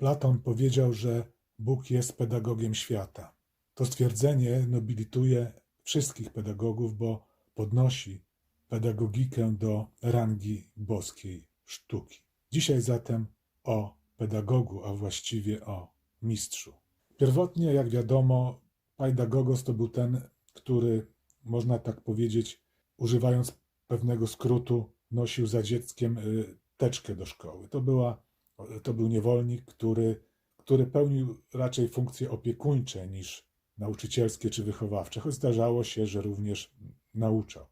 Platon powiedział, że Bóg jest pedagogiem świata. To stwierdzenie nobilituje wszystkich pedagogów, bo podnosi pedagogikę do rangi boskiej sztuki. Dzisiaj zatem o pedagogu, a właściwie o mistrzu. Pierwotnie, jak wiadomo, pedagogos to był ten, który, można tak powiedzieć, używając pewnego skrótu, nosił za dzieckiem y, teczkę do szkoły. To, była, to był niewolnik, który, który pełnił raczej funkcje opiekuńcze niż nauczycielskie czy wychowawcze, choć zdarzało się, że również nauczał.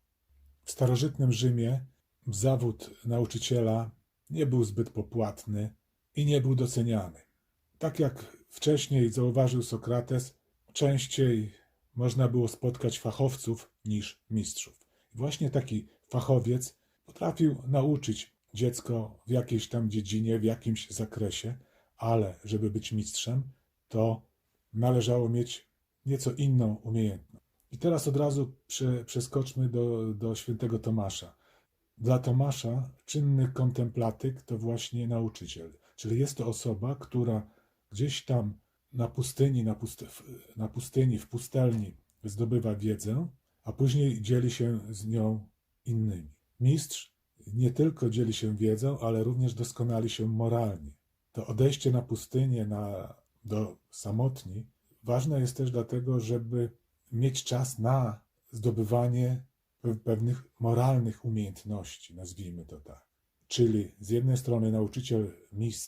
W starożytnym Rzymie zawód nauczyciela nie był zbyt popłatny i nie był doceniany. Tak jak wcześniej zauważył Sokrates, częściej można było spotkać fachowców niż mistrzów. Właśnie taki fachowiec potrafił nauczyć dziecko w jakiejś tam dziedzinie, w jakimś zakresie, ale żeby być mistrzem, to należało mieć nieco inną umiejętność. I teraz od razu prze, przeskoczmy do, do świętego Tomasza. Dla Tomasza czynny kontemplatyk to właśnie nauczyciel, czyli jest to osoba, która gdzieś tam na pustyni, na, pust na pustyni, w pustelni zdobywa wiedzę, a później dzieli się z nią innymi. Mistrz nie tylko dzieli się wiedzą, ale również doskonali się moralnie. To odejście na pustynię, na, do samotni, ważne jest też dlatego, żeby mieć czas na zdobywanie pewnych moralnych umiejętności, nazwijmy to tak. Czyli z jednej strony nauczyciel,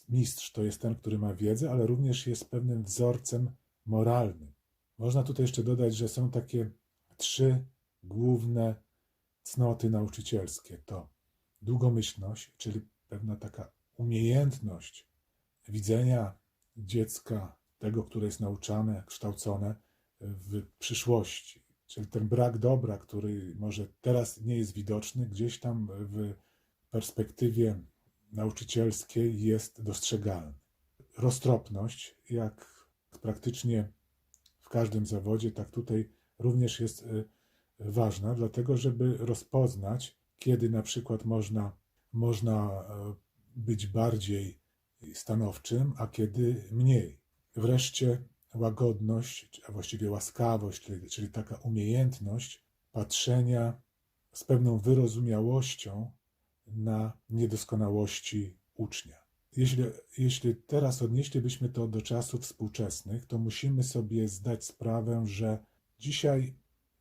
mistrz, to jest ten, który ma wiedzę, ale również jest pewnym wzorcem moralnym. Można tutaj jeszcze dodać, że są takie trzy główne cnoty nauczycielskie. To długomyślność, czyli pewna taka umiejętność widzenia dziecka, tego, które jest nauczane, kształcone w przyszłości. Czyli ten brak dobra, który może teraz nie jest widoczny, gdzieś tam w perspektywie nauczycielskiej jest dostrzegalny. Roztropność, jak praktycznie w każdym zawodzie, tak tutaj również jest y, ważna, dlatego żeby rozpoznać, kiedy na przykład można, można e, być bardziej stanowczym, a kiedy mniej. Wreszcie łagodność, a właściwie łaskawość, czyli, czyli taka umiejętność patrzenia z pewną wyrozumiałością na niedoskonałości ucznia. Jeśli, jeśli teraz odnieślibyśmy to do czasów współczesnych, to musimy sobie zdać sprawę, że dzisiaj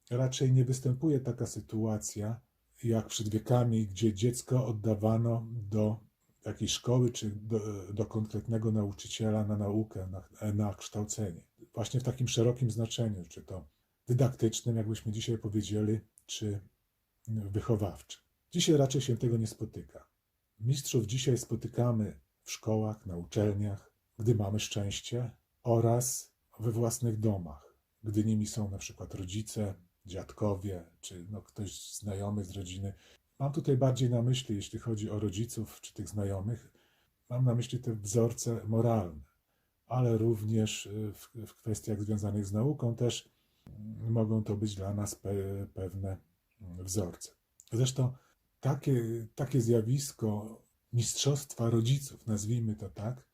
raczej nie występuje taka sytuacja jak przed wiekami, gdzie dziecko oddawano do jakiejś szkoły czy do, do konkretnego nauczyciela na naukę, na, na kształcenie. Właśnie w takim szerokim znaczeniu, czy to dydaktycznym, jakbyśmy dzisiaj powiedzieli, czy wychowawczym. Dzisiaj raczej się tego nie spotyka. Mistrzów dzisiaj spotykamy w szkołach, na uczelniach, gdy mamy szczęście, oraz we własnych domach, gdy nimi są na przykład rodzice, dziadkowie, czy no ktoś znajomy z rodziny. Mam tutaj bardziej na myśli, jeśli chodzi o rodziców czy tych znajomych, mam na myśli te wzorce moralne, ale również y, w, w kwestiach związanych z nauką też mogą to być dla nas pe, pewne wzorce. Zresztą takie, takie zjawisko mistrzostwa rodziców, nazwijmy to tak,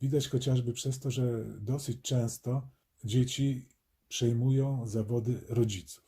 widać chociażby przez to, że dosyć często dzieci przejmują zawody rodziców.